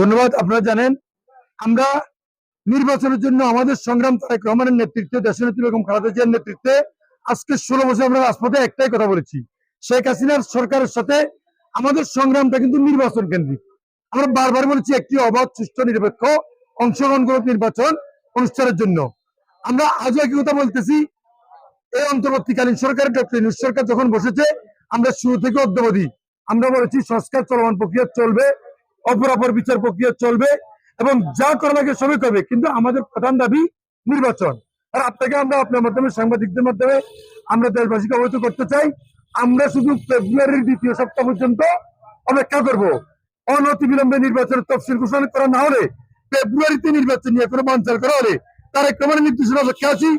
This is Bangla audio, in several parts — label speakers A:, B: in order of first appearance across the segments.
A: ধন্যবাদ, আপনারা জানেন, আমরা নির্বাচনের জন্য আমাদের সংগ্রাম তারেক রহমানের নেতৃত্বে, দেশনেত্রী বেগম খালেদা জিয়ার নেতৃত্বে আজকে ষোলো বছর আমরা রাজপথে একটাই কথা বলেছি। শেখ হাসিনার সরকারের সাথে আমাদের সংগ্রামটা কিন্তু নির্বাচন কেন্দ্রিক। আমরা বারবার বলেছি, একটি অবাধ, সুষ্ঠু, নিরপেক্ষ অংশগ্রহণমূলক নির্বাচন অনুষ্ঠানের জন্য। আমরা আজও একই কথা বলতেছি, এই অন্তর্বর্তীকালীন সরকারের ডক্টর সরকার যখন বসেছে, আমরা শুরু থেকে অদ্যবধি আমরা বলেছি, সংস্কার চলমান প্রক্রিয়া চলবে। অপরাপর বিচার প্রক্রিয়া চলবে এবং যা করা লাগে সবই করবে। কিন্তু আমাদের প্রধান দাবি নির্বাচন। আর আপনাকে আমরা আপনার মাধ্যমে, সাংবাদিকদের মাধ্যমে আমরা দেশবাসীকে অবহিত করতে চাই। আমরা শুধু ফেব্রুয়ারির দ্বিতীয় সপ্তাহ পর্যন্ত অপেক্ষা করব। অনতি বিলম্বে নির্বাচনের তফসিল ঘোষণা করা না হলে, ফেব্রুয়ারিতে নির্বাচন নিয়ে কোনো বাঞ্চাল করা হলে তার ক্রমের নির্দেশনা অপেক্ষা আছি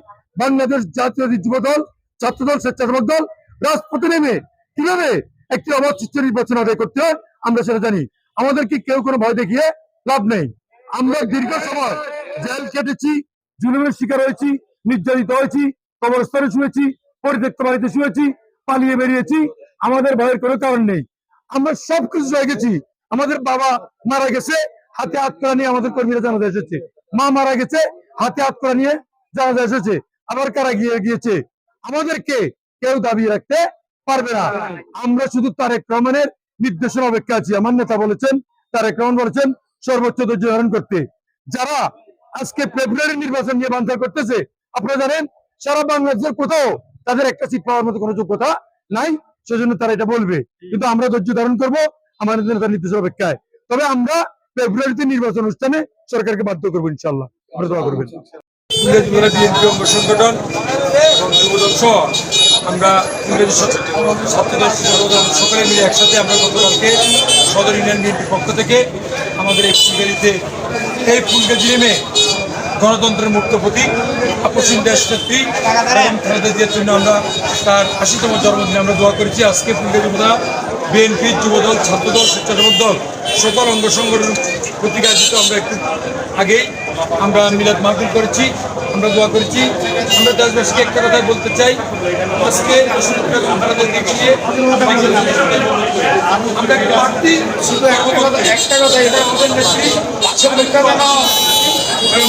A: বাংলাদেশ জাতীয় যুব দল, ছাত্রদল, স্বেচ্ছাসেবক দল, রাজপথে নেমে কীভাবে একটি অবাধ নির্বাচন আদায় করতে হয়, আমরা সেটা জানি। আমাদেরকে কেউ কোনো ভয় দেখিয়ে লাভ নেই। আমরা দীর্ঘ সময় জেল কেটেছি, জুলুমের শিকার হয়েছি, নির্যাতিত হয়েছি, কবরস্থানে শুয়েছি, পরিত্যক্ত বাড়িতে শুয়েছি, পালিয়ে বেরিয়েছি। আমাদের ভয়ের কোনো কারণ নেই। আমরা সবকিছু হয়ে গেছি। আমাদের বাবা মারা গেছে, হাতে করা নিয়ে আমাদের কর্মীরা জানাজা এসেছে। মা মারা গেছে, হাতে করা নিয়ে জানাজা এসেছে। আবার কারা গিয়ে গিয়েছে? আমাদেরকে কেউ দাবি রাখতে পারবে না। আমরা শুধু তারেক রহমানের নির্দেশের অপেক্ষা আছি। আমার নেতা বলেছেন তারেক রহমান বলেছেন, সর্বোচ্চ ধৈর্য ধারণ করতে। যারা আজকে ফেব্রুয়ারি নির্বাচন নিয়ে বাঞ্ছা করতেছে, আপনারা জানেন, সারা বাংলাদেশের কোথাও তাদের একটা সিট পাওয়ার মতো কোনো যোগ্যতা নাই, সেজন্য তারা এটা বলবে। কিন্তু আমরা ধৈর্য ধারণ করব আমাদের নেতার নির্দেশের অপেক্ষায়। তবে আমরা ফেব্রুয়ারিতে নির্বাচন অনুষ্ঠানে সরকারকে বাধ্য করব ইনশাল্লাহ আমরা দোয়া করবেন।
B: সংগঠন আমরা ইংরেজি ছাত্রদের সকলে মিলে একসাথে আমরা গতকালকে সদর ইউনিয়ন বিএনপির পক্ষ থেকে আমাদের এই ফুলগাড়িতে এই ফুলগাজি নেমে গণতন্ত্রের মুক্ত প্রতীক আপসীন দেশ নেত্রী বেগম খালেদা জিয়ার জন্য আমরা তার আশিতম জন্মদিনে আমরা দোয়া করেছি। আজকে ফুলগাছি মোদা বিএনপি যুবদল ছাত্রদল স্বেচ্ছাসেবক দল সকল অঙ্গ সংগঠন প্রতীক আয়োজিত আমরা একটু আগেই আমরা মিলাদ মাহফিল করেছি আমরা দোয়া করেছি। আমরা দেশবাসীকে একটা কথাই বলতে চাই আজকে আমরা একটা বাড়তি এই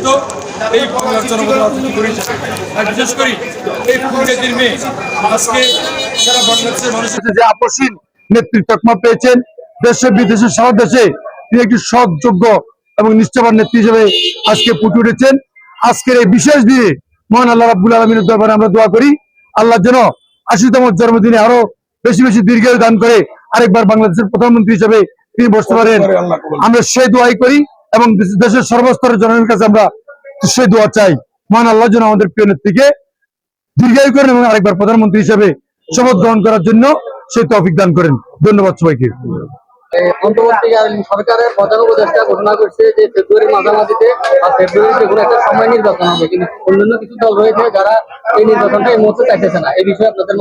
B: বিশেষ এই আজকে সারা বাংলাদেশের মানুষের
A: যে আপসীন নেতৃত্ব পেয়েছেন, দেশে, বিদেশে সব দেশে তিনি একটি সৎ যোগ্য এবং নিষ্ঠাবান নেত্রী হিসেবে আজকে ফুটে উঠেছেন। আজকের এই বিশেষ দিনে মহান আল্লাহ রাব্বুল আলমিনের দরবারে আমরা দোয়া করি, আল্লাহ যেন আশিতম জন্মদিনে আরও বেশি বেশি দীর্ঘায়ু দান করে আরেকবার বাংলাদেশের প্রধানমন্ত্রী হিসেবে তিনি বসতে পারেন? আমরা সেই দোয়াই করি এবং দেশের সর্বস্তরের জনগণের কাছে আমরা সেই দোয়া চাই। মহান আল্লাহ যেন আমাদের প্রিয় নেত্রীকে দীর্ঘায়ু করেন এবং আরেকবার প্রধানমন্ত্রী হিসেবে শপথ গ্রহণ করার জন্য সেই তৌফিক দান করেন। ধন্যবাদ সবাইকে।
C: অন্তর্বর্তীকালীন সরকারের প্রধান উপদেষ্টা ঘোষণা করছে যে ফেব্রুয়ারি মাঝামাঝিতে বা ফেব্রুয়ারিতে কোনো একটা সময় নির্বাচন হবে কিন্তু অন্যান্য কিছু দল রয়েছে যারা এই নির্বাচনটা এই মুহূর্তে চাইতেছে না। এই বিষয়ে আপনাদের